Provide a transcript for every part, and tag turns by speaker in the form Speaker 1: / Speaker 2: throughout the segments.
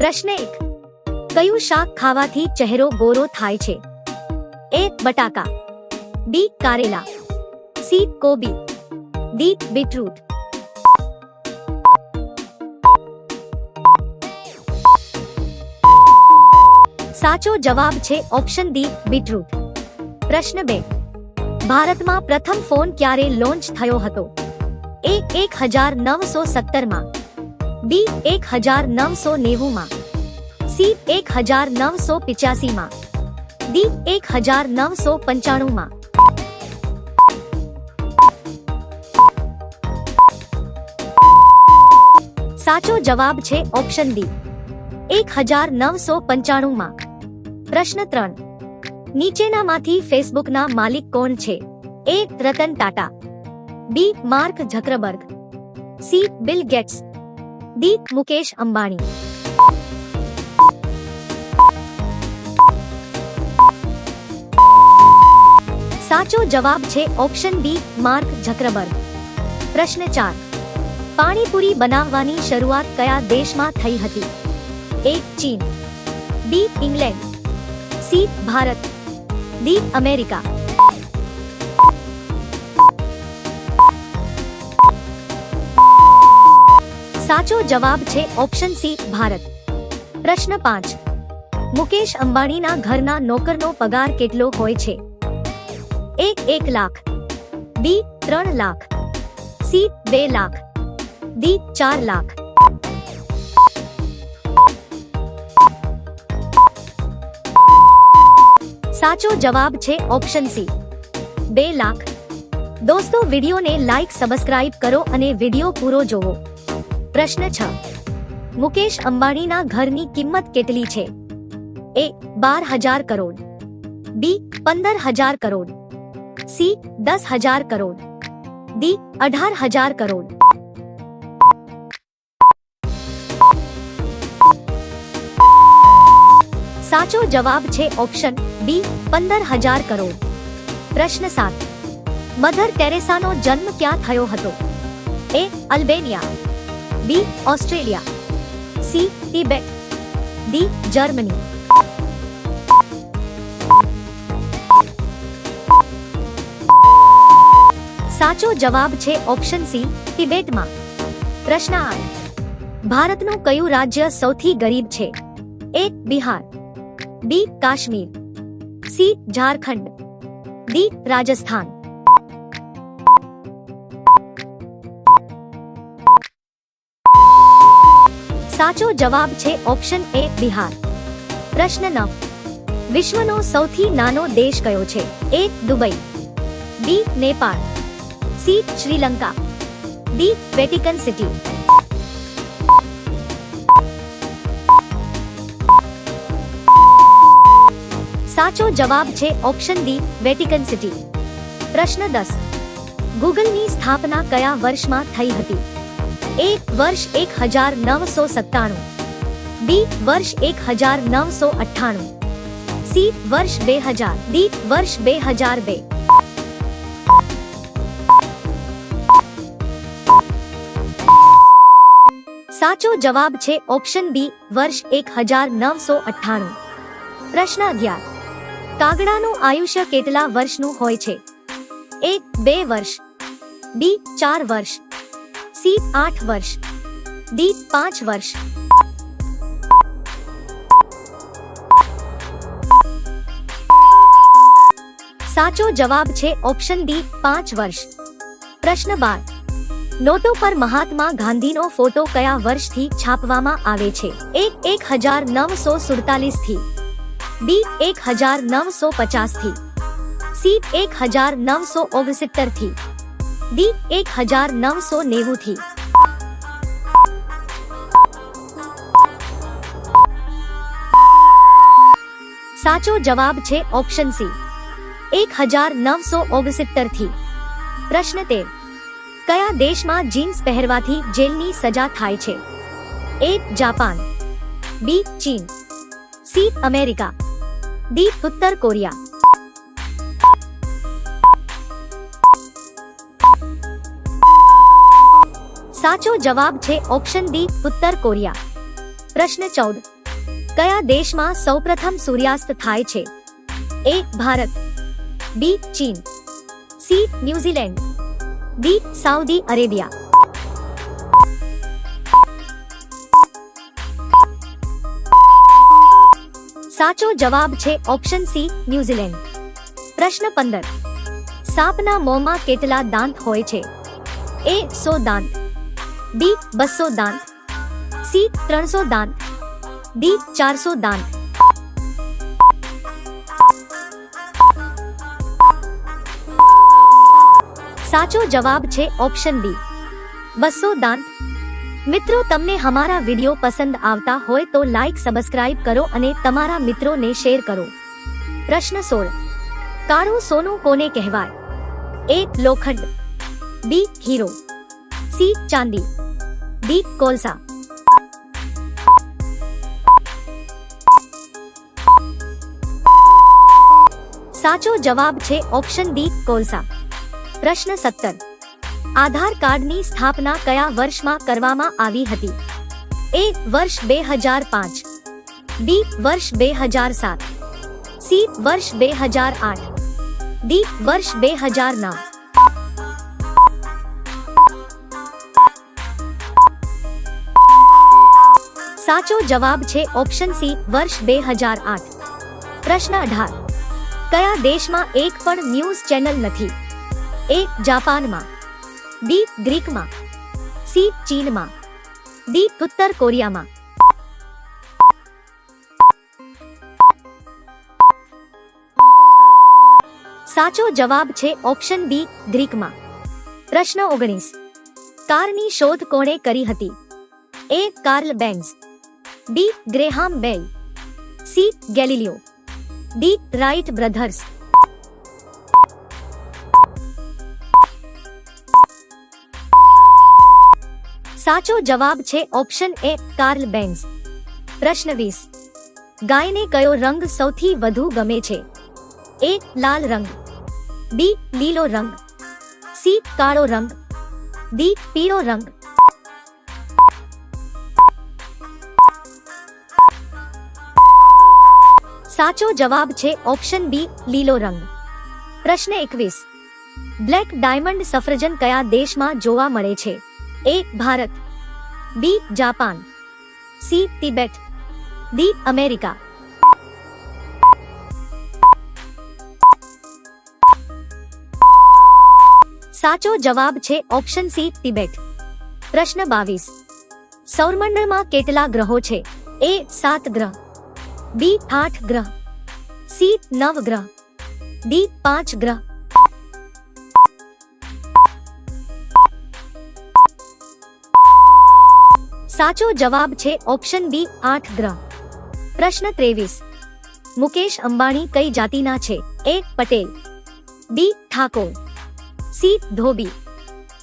Speaker 1: પ્રશ્ન એક કયું શાક ખાવાથી ચહેરો ગોરો થાય છે એ બટાકા બી કારેલા સી કોબી ડી બીટરૂટ સાચો જવાબ છે ઓપ્શન ડી બીટરૂટ પ્રશ્ન બે ભારતમાં પ્રથમ ફોન ક્યારે લોન્ચ થયો હતો એ એક હજાર નવસો સત્તરમાં बी एक हजार नौ सौ नेहू माँ सी एक हजार नौ सौ पिचासी माँ डी एक हजार नौ सौ पंचाणु माँ साचो जवाब छे ऑप्शन डी एक हजार नौ सौ पंचाणु माँ प्रश्न त्रन नीचेना माथी फेसबुक ना मालिक कौन छे A Ratan Tata B Mark Zuckerberg C Bill Gates D Mukesh Ambani સાચો જવાબ છે ઓપ્શન બી માર્ક ઝકરબર્ગ પ્રશ્ન ચાર પાણીપુરી બનાવવાની શરૂઆત કયા દેશમાં થઈ હતી એક ચીન બી ઇંગ્લેન્ડ સી ભારત દી અમેરિકા साचो जवाब छे ऑप्शन सी भारत प्रश्न 5 मुकेश अंबानी ना घर ना नौकर नो पगार કેટલો હોય છે 1 1 lakh B 3 lakh C 2 lakh D 4 lakh સાચો જવાબ છે ऑप्शन सी 2 લાખ દોસ્તો વિડિયો ને લાઈક સબસ્ક્રાઇબ કરો અને વિડિયો પૂરો જોવો प्रश्न 6 मुकेश अंबानी ना घर नी कीमत કેટલી છે A 12000 crore B 15000 crore C 10000 crore D 18000 crore સાચો જવાબ છે ઓપ્શન B 15000 કરોડ प्रश्न 7 મધર ટેરેસાનો જન્મ ક્યાં થયો હતો A Albania B Australia C Tibet D Germany साचो जवाब छे ऑप्शन सी तिबेट मा प्रश्न आठ भारत नु कयु राज्य सौथी गरीब छे A Bihar B Kashmir C Jharkhand D Rajasthan સાચો જવાબ છે ઓપ્શન એ બિહાર પ્રશ્ન નવ વિશ્વનો સૌથી નાનો દેશ કયો છે A Dubai B Nepal C Sri Lanka D Vatican City સાચો જવાબ છે ઓપ્શન ડી વેટિકન સિટી પ્રશ્ન દસ ગૂગલની સ્થાપના કયા વર્ષમાં થઈ હતી 1 वर्ष 1997 बी वर्ष 1998 सी वर्ष 2000 डी वर्ष 2002 સાચો જવાબ છે ઓપ્શન બી વર્ષ 1998 પ્રશ્ન 11 તાગડાનું આયુષ્ય કેટલા વર્ષનું હોય છે 1 2 વર્ષ બી 4 વર્ષ सी आठ वर्ष डी पाँच वर्ष साचो जवाब छे ऑप्शन डी पाँच वर्ष प्रश्न बार नोटो पर महात्मा गांधी नो फोटो कया वर्ष थी छापवामा आवे छे एक एक हजार नव सौ सुड़तालीस थी बी एक हजार नव सौ पचास थी सी एक हजार नव सौ ओगसितर थी दी एक हजार नौ सौ नेहू थी साचो जवाब छे ऑप्शन सी एक हजार नौ सौ ओगसितर थी प्रश्न तेर कया देश मा जीन्स पहरवाथी जेल नी सजा थाई छे ए जापान बी चीन सी अमेरिका डी उत्तर कोरिया સાચો જવાબ છે ઓપ્શન D ઉત્તર કોરિયા પ્રશ્ન 14 કયા દેશમાં સૌપ્રથમ સૂર્યાસ્ત થાય છે A ભારત B ચીન C New Zealand D Saudi Arabia સાચો જવાબ છે ઓપ્શન C ન્યુઝીલેન્ડ પ્રશ્ન 15 સાપના મોમાં કેટલા દાંત હોય છે A 100 દાંત बी बसो दांत सी त्रो दांत डी चार सौ दांत साचो जवाब छे ऑप्शन डी बसो दांत मित्रों तमने हमारा वीडियो पसंद आवता होए तो लाइक सब्सक्राइब करो अने तमारा मित्रों ने शेयर करो प्रश्न सोल काड़ू सोनू कोने कहवाय ए लोखंड बी हीरो सी चांदी ડી કોલસા સાચો જવાબ છે ઓપ્શન ડી કોલસા પ્રશ્ન સત્તર આધાર કાર્ડની સ્થાપના કયા વર્ષમાં કરવામાં આવી હતી એ વર્ષ બે હજાર પાંચ બી વર્ષ બે હજાર સાત સી વર્ષ બે હજાર આઠ ડી વર્ષ બે હજાર નવ साचो जवाब छे ऑप्शन सी वर्ष 2008 प्रश्न 18 कया देश मा एक पण न्यूज चैनल नथी ए जापान मा बी ग्रीक मा सी चीन मा डी उत्तर कोरिया मा साचो जवाब छे ऑप्शन बी ग्रीक मा प्रश्न 19 कार नी शोध कोणे करी हती A Karl Benz D Graham Bell C Galileo D Wright brothers साचो जवाब छे ऑप्शन ए कार्ल बेंस प्रश्न वीस गाय ने कयो रंग सौथी वधु गमे छे ए लाल रंग बी लीलो रंग सी काळो रंग डी पीळो रंग સાચો જવાબ છે ઓપ્શન B લીલો રંગ પ્રશ્ન 21 બ્લેક ડાયમંડ સફરજન કયા દેશમાં જોવા મળે છે A Bharat B Japan C Tibet D America સાચો જવાબ છે ઓપ્શન C તિબેટ પ્રશ્ન 22 સૌરમંડળમાં કેટલા ગ્રહો છે A 7 ગ્રહ बी आठ ग्रह सी नव ग्रह डी पांच ग्रह साचो जवाब छे ऑप्शन बी आठ ग्रह प्रश्न तेवीस मुकेश अंबानी कई जाति ना छे A Patel B Thakur C Dhobi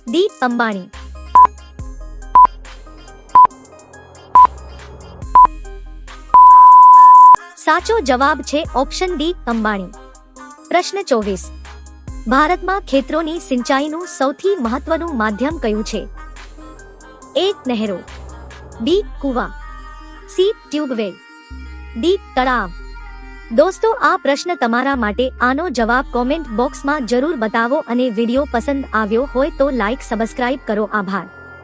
Speaker 1: D Ambani સાચો જવાબ છે ઓપ્શન ડી અંબાણી પ્રશ્ન ચોવીસ ભારતમાં ખેતરોની સિંચાઈનું સૌથી મહત્વનું માધ્યમ કયું છે એક નહેરો બી કુવા સી ટ્યુબવેલ ડી તળાવ દોસ્તો આ પ્રશ્ન તમારા માટે આનો જવાબ કોમેન્ટ બોક્સમાં જરૂર બતાવો અને વિડીયો પસંદ આવ્યો હોય તો લાઇક સબસ્ક્રાઇબ કરો આભાર